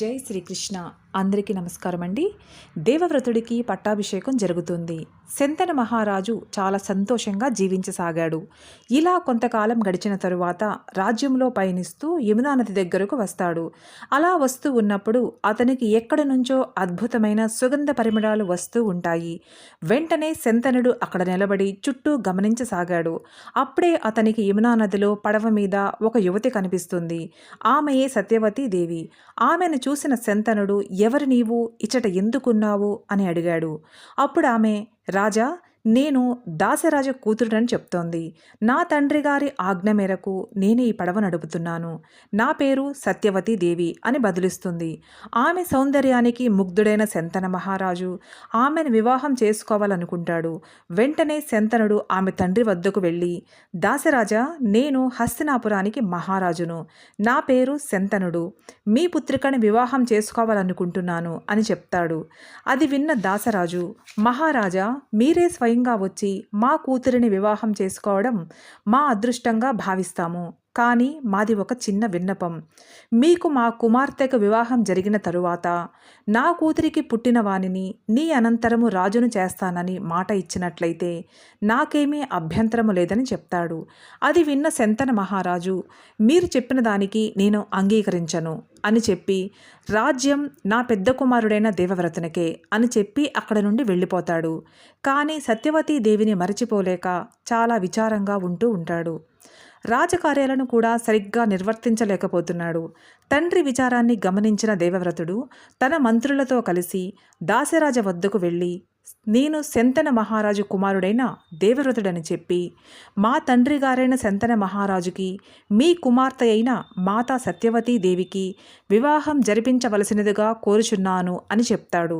జై శ్రీకృష్ణ. అందరికీ నమస్కారం అండి దేవవ్రతుడికి పట్టాభిషేకం జరుగుతుంది. శంతన మహారాజు చాలా సంతోషంగా జీవించసాగాడు. ఇలా కొంతకాలం గడిచిన తరువాత రాజ్యంలో పయనిస్తూ యమునా నది దగ్గరకు వస్తాడు. అలా వస్తూ ఉన్నప్పుడు అతనికి ఎక్కడి నుంచో అద్భుతమైన సుగంధ పరిమళాలు వస్తూ ఉంటాయి. వెంటనే శంతనుడు అక్కడ నిలబడి చుట్టూ గమనించసాగాడు. అప్పుడే అతనికి యమునా నదిలో పడవ మీద ఒక యువతి కనిపిస్తుంది. ఆమెయే సత్యవతీ దేవి. ఆమెను చూసిన శంతనుడు ఎవరు నీవు? ఇచ్చట ఎందుకున్నావు? అని అడిగాడు. అప్పుడు ఆమె రాజా నేను దాసరాజ కూతురునని చెప్తోంది. నా తండ్రి గారి ఆజ్ఞ మేరకు నేను ఈ పడవ నడుపుతున్నాను. నా పేరు సత్యవతి దేవి అని బదులిస్తుంది. ఆమె సౌందర్యానికి ముగ్ధుడైన శంతన మహారాజు ఆమెను వివాహం చేసుకోవాలనుకుంటాడు. వెంటనే శంతనుడు ఆమె తండ్రి వద్దకు వెళ్ళి దాసరాజా నేను హస్తినాపురానికి మహారాజును. నా పేరు శంతనుడు. మీ పుత్రికని వివాహం చేసుకోవాలనుకుంటున్నాను అని చెప్తాడు. అది విన్న దాసరాజు మహారాజా మీరే స్వయంగా వచ్చి మా కూతురిని వివాహం చేసుకోవడం మా అదృష్టంగా భావిస్తాము. కానీ మాది ఒక చిన్న విన్నపం. మీకు మా కుమార్తెకు వివాహం జరిగిన తరువాత నా కూతురికి పుట్టిన వానిని నీ అనంతరము రాజును చేస్తానని మాట ఇచ్చినట్లయితే నాకేమీ అభ్యంతరము లేదని చెప్తాడు. అది విన్న శంతన మహారాజు మీరు చెప్పిన దానికి నేను అంగీకరించను అని చెప్పి రాజ్యం నా పెద్ద కుమారుడైన దేవవ్రతనికే అని చెప్పి అక్కడ నుండి వెళ్ళిపోతాడు. కానీ సత్యవతీ దేవిని మరచిపోలేక చాలా విచారంగా ఉంటూ ఉంటాడు. రాజకార్యాలను కూడా సరిగ్గా నిర్వర్తించలేకపోతున్నాడు. తండ్రి విచారాన్ని గమనించిన దేవవ్రతుడు తన మంత్రులతో కలిసి దాసరాజ వద్దకు వెళ్ళి నేను శంతన మహారాజు కుమారుడైన దేవవ్రతుడని చెప్పి మా తండ్రి గారైన శంతన మహారాజుకి మీ కుమార్తె అయిన మాతా సత్యవతీ దేవికి వివాహం జరిపించవలసినదిగా కోరుచున్నాను అని చెప్తాడు.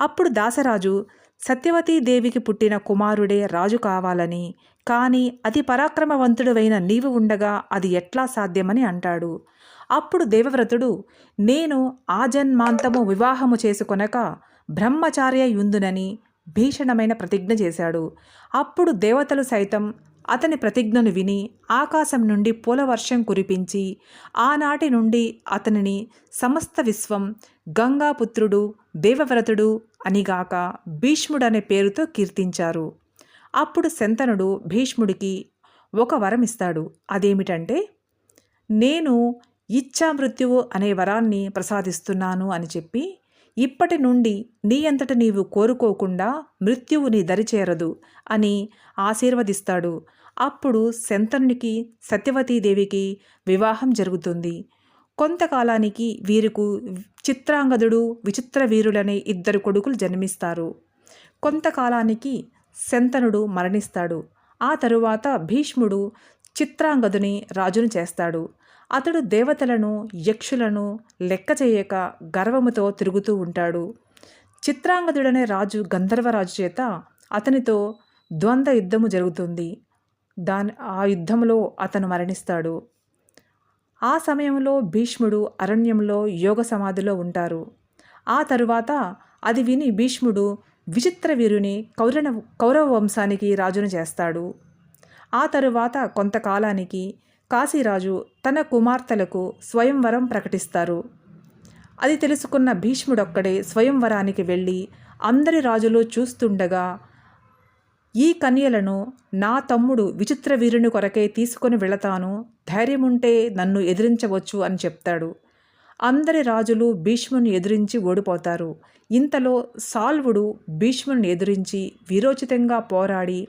అప్పుడు దాసరాజు సత్యవతీ దేవికి పుట్టిన కుమారుడే రాజు కావాలని కానీ అతి పరాక్రమవంతుడువైన నీవు ఉండగా అది ఎట్లా సాధ్యమని అంటాడు. అప్పుడు దేవవ్రతుడు నేను ఆజన్మాంతము వివాహము చేసుకొనక బ్రహ్మచార్య యుందునని భీషణమైన ప్రతిజ్ఞ చేశాడు. అప్పుడు దేవతలు సైతం అతని ప్రతిజ్ఞను విని ఆకాశం నుండి పూలవర్షం కురిపించి ఆనాటి నుండి అతనిని సమస్త విశ్వం గంగాపుత్రుడు దేవవ్రతుడు అనిగాక భీష్ముడనే పేరుతో కీర్తించారు. అప్పుడు శంతనుడు భీష్ముడికి ఒక వరం ఇస్తాడు. అదేమిటంటే నేను ఇచ్చా మృత్యువు అనే వరాన్ని ప్రసాదిస్తున్నాను అని చెప్పి ఇప్పటి నుండి నీ అంతట నీవు కోరుకోకుండా మృత్యువు నీ దరిచేరదు అని ఆశీర్వదిస్తాడు. అప్పుడు శంతనునికి సత్యవతీదేవికి వివాహం జరుగుతుంది. కొంతకాలానికి వీరికు చిత్రాంగదుడు విచిత్ర వీరులనే ఇద్దరు కొడుకులు జన్మిస్తారు. కొంతకాలానికి శంతనుడు మరణిస్తాడు. ఆ తరువాత భీష్ముడు చిత్రాంగదుని రాజును చేస్తాడు. అతడు దేవతలను యక్షులను లెక్క చేయక గర్వముతో తిరుగుతూ ఉంటాడు. చిత్రాంగదుడనే రాజు గంధర్వరాజు చేత అతనితో ద్వంద్వ యుద్ధము జరుగుతుంది. దాని ఆ యుద్ధంలో అతను మరణిస్తాడు. ఆ సమయంలో భీష్ముడు అరణ్యంలో యోగ సమాధిలో ఉంటారు. ఆ తరువాత అది విని భీష్ముడు విచిత్ర వీరుని కౌరణ కౌరవ వంశానికి రాజును చేస్తాడు. ఆ తరువాత కొంతకాలానికి కాశీరాజు తన కుమార్తెలకు స్వయంవరం ప్రకటిస్తారు. అది తెలుసుకున్న భీష్ముడొక్కడే స్వయంవరానికి వెళ్ళి అందరి రాజులు చూస్తుండగా ఈ కన్యలను నా తమ్ముడు విచిత్ర వీరుని కొరకే తీసుకొని వెళతాను. ధైర్యముంటే నన్ను ఎదిరించవచ్చు అని చెప్తాడు. అందరి రాజులు భీష్ముని ఎదిరించి ఓడిపోతారు. ఇంతలో సాల్వుడు భీష్ముని ఎదిరించి వీరోచితంగా పోరాడి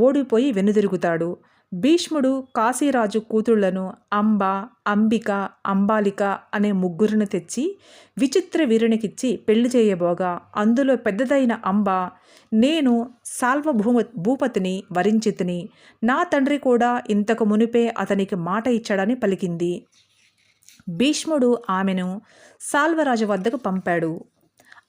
ఓడిపోయి వెనుదిరుగుతాడు. భీష్ముడు కాశీరాజు కూతుళ్ళను అంబ అంబిక అంబాలిక అనే ముగ్గురిని తెచ్చి విచిత్ర వీరునికిచ్చి పెళ్ళి చేయబోగా. అందులో పెద్దదైన అంబ నేను సాల్వభూమ భూపతిని వరించితిని. నా తండ్రి కూడా ఇంతకు మునిపే అతనికి మాట ఇచ్చాడని పలికింది. భీష్ముడు ఆమెను సాల్వరాజు వద్దకు పంపాడు.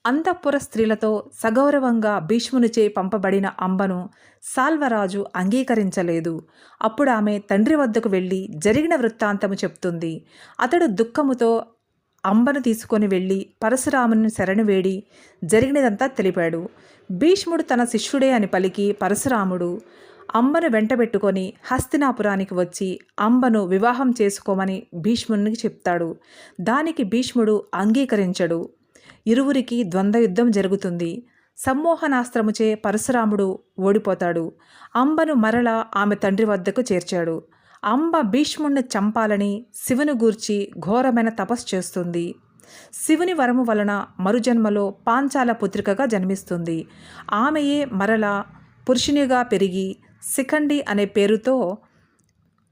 అంతఃపుర స్త్రీలతో సగౌరవంగా భీష్మునిచే పంపబడిన అంబను సాల్వరాజు అంగీకరించలేదు. అప్పుడు ఆమె తండ్రి వద్దకు వెళ్ళి జరిగిన వృత్తాంతము చెప్తుంది. అతడు దుఃఖముతో అంబను తీసుకొని వెళ్ళి పరశురాముని శరణు వేడి జరిగినదంతా తెలిపాడు. భీష్ముడు తన శిష్యుడే అని పలికి పరశురాముడు అంబను వెంటబెట్టుకొని హస్తినాపురానికి వచ్చి అంబను వివాహం చేసుకోమని భీష్మునికి చెప్తాడు. దానికి భీష్ముడు అంగీకరించడు. ఇరువురికి ద్వంద్వయుద్ధం జరుగుతుంది. సమ్మోహనాస్త్రముచే పరశురాముడు ఓడిపోతాడు. అంబను మరల ఆమె తండ్రి వద్దకు చేర్చాడు. అంబ భీష్ముణ్ణి చంపాలని శివుని గూర్చి ఘోరమైన తపస్సు చేస్తుంది. శివుని వరము వలన మరుజన్మలో పాంచాల పుత్రికగా జన్మిస్తుంది. ఆమెయే మరల పురుషునిగా పెరిగి శిఖండి అనే పేరుతో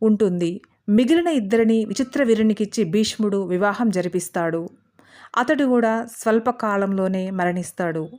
ఉంటుంది. మిగిలిన ఇద్దరిని విచిత్ర వీరునికిచ్చి భీష్ముడు వివాహం జరిపిస్తాడు. అతడు కూడా స్వల్పకాలంలోనే మరణిస్తాడు.